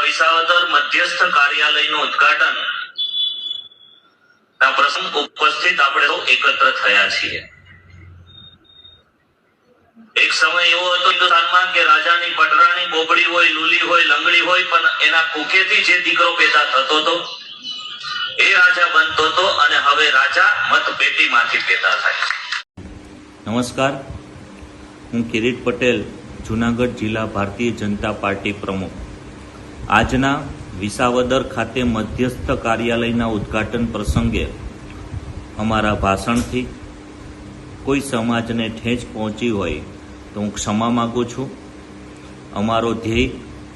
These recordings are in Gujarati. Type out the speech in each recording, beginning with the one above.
વિસાવદર મધ્યસ્થ કાર્યાલયનું ઉદ્ઘાટન. ના પ્રસંગ ઉપસ્થિત આપણે એકત્ર થયા છીએ. એક સમય એવો હતો હિન્દુસ્તાનમાં કે રાજાની પટરાણી બોબડી હોય, લુલી હોય, લંગડી હોય, પણ એના કુકેથી જે દીકરો પેદા થતો હતો, એ રાજા બનતો હતો અને હવે રાજા મતપેટીમાંથી પેદા થાય નમસ્કાર. હું કિરીટ પટેલ, જુનાગઢ જિલ્લા ભારતીય જનતા પાર્ટી પ્રમુખ. આજના વિસાવદર ખાતે મધ્યસ્થ કાર્યાલયના ઉદ્ઘાટન પ્રસંગે અમારા ભાષણથી કોઈ સમાજને ઠેંચ પહોંચી હોય તો હું ક્ષમા માગું છું. અમારો ધ્યેય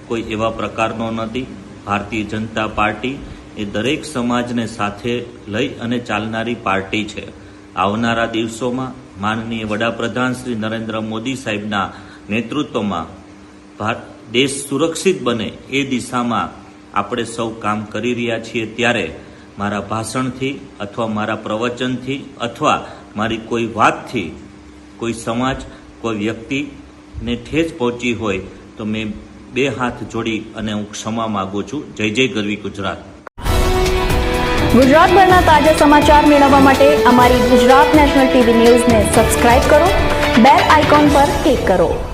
કોઈ એવા પ્રકારનો નથી. ભારતીય જનતા પાર્ટી એ દરેક સમાજને સાથે લઈ અને ચાલનારી પાર્ટી છે. આવનારા દિવસોમાં માનનીય વડાપ્રધાન શ્રી નરેન્દ્ર મોદી સાહેબના નેતૃત્વમાં ભાર- દેશ સુરક્ષિત બને એ દિશામાં આપણે સૌ કામ કરી રહ્યા છીએ ત્યારે મારા ભાષણથી અથવા મારા પ્રવચનથી અથવા મારી કોઈ વાતથી કોઈ સમાજ, કોઈ વ્યક્તિને ઠેસ પહોંચી હોય તો મેં બે હાથ જોડી અને હું ક્ષમા માગું છું. જય જય ગરવી ગુજરાત. ગુજરાતભરના તાજા સમાચાર મેળવવા માટે અમારી ગુજરાત નેશનલ ટીવી ન્યૂઝને સબસ્ક્રાઇબ કરો, બેલ આઇકોન પર ક્લિક કરો.